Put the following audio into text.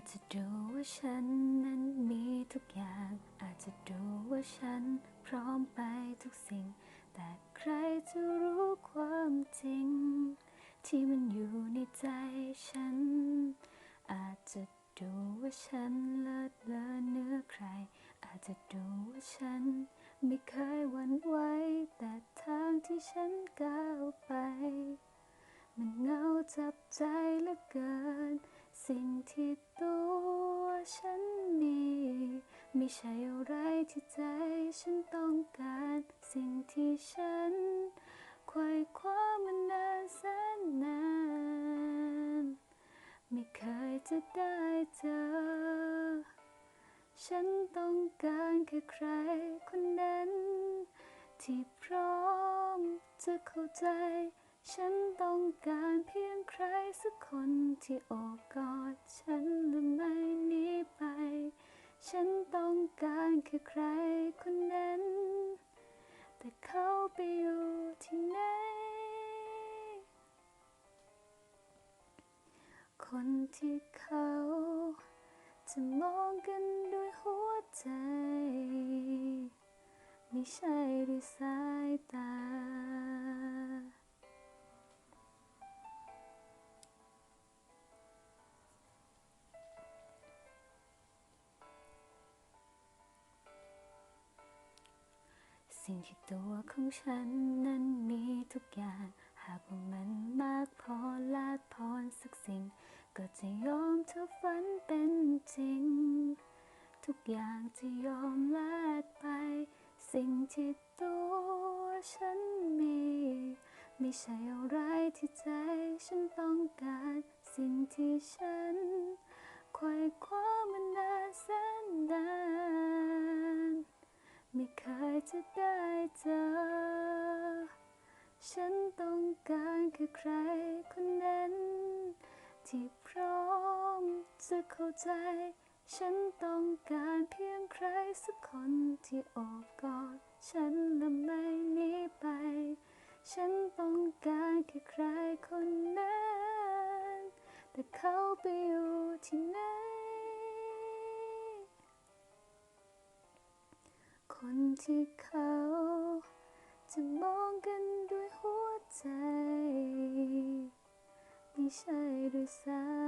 จจะดูว่าฉันนั้นมีทุกอย่าง อาจจะดูว่าฉันพร้อมไปทุกสิ่ง แต่ใครจะรู้ความจริง ที่มันอยู่ในใจฉัน อาจจะดูว่าฉันเลิศเลอเนื้อใคร อาจจะดูว่าฉัน ไม่เคยหวั่นไหวแต่ทางที่ฉันก้าวไป มันเงาจับใจเหลือเกิน สิ่งที่ตัวฉันมี ไม่ใช่อะไรที่ใจฉันต้องการ สิ่งที่ฉันไขว่คว้ามานานแสนนาน ไม่เคยจะได้เจอ ฉันต้องการแค่ใครคนนั้น ที่พร้อมจะเข้าใจ ฉันต้องการเพียงใครสักคนที่โอบกอดฉันและไม่หนีไป ฉันต้องการแค่ใครคนนั้น แต่เขาไปอยู่ที่ไหน คนที่เขาจะมองกันด้วยหัวใจ ไม่ใช่ด้วยสายตา สิ่งที่ตัวของฉันนั้นมีทุกอย่าง หากว่ามันมากพอลาดพรสักสิ่ง ก็จะยอมเธอฝันเป็นจริง ทุกอย่างจะยอมแลกไป สิ่งที่ตัวฉันมี ไม่ใช่อะไรที่ใจฉันต้องการ สิ่งที่ฉันไขว่คว้าม จะได้เจอ ฉันต้องการแค่ใครคนนั้น ที่พร้อมจะเข้าใจ ฉันต้องการเพียงใครสักคนที่โอบกอดฉันและไม่หนีไป ฉันต้องการแค่ใครคนนั้น แต่เขาไปอยู่ที่ไหน ที่เขา จะมองกันด้วยหัวใจ ไม่ใช่ด้วยสาย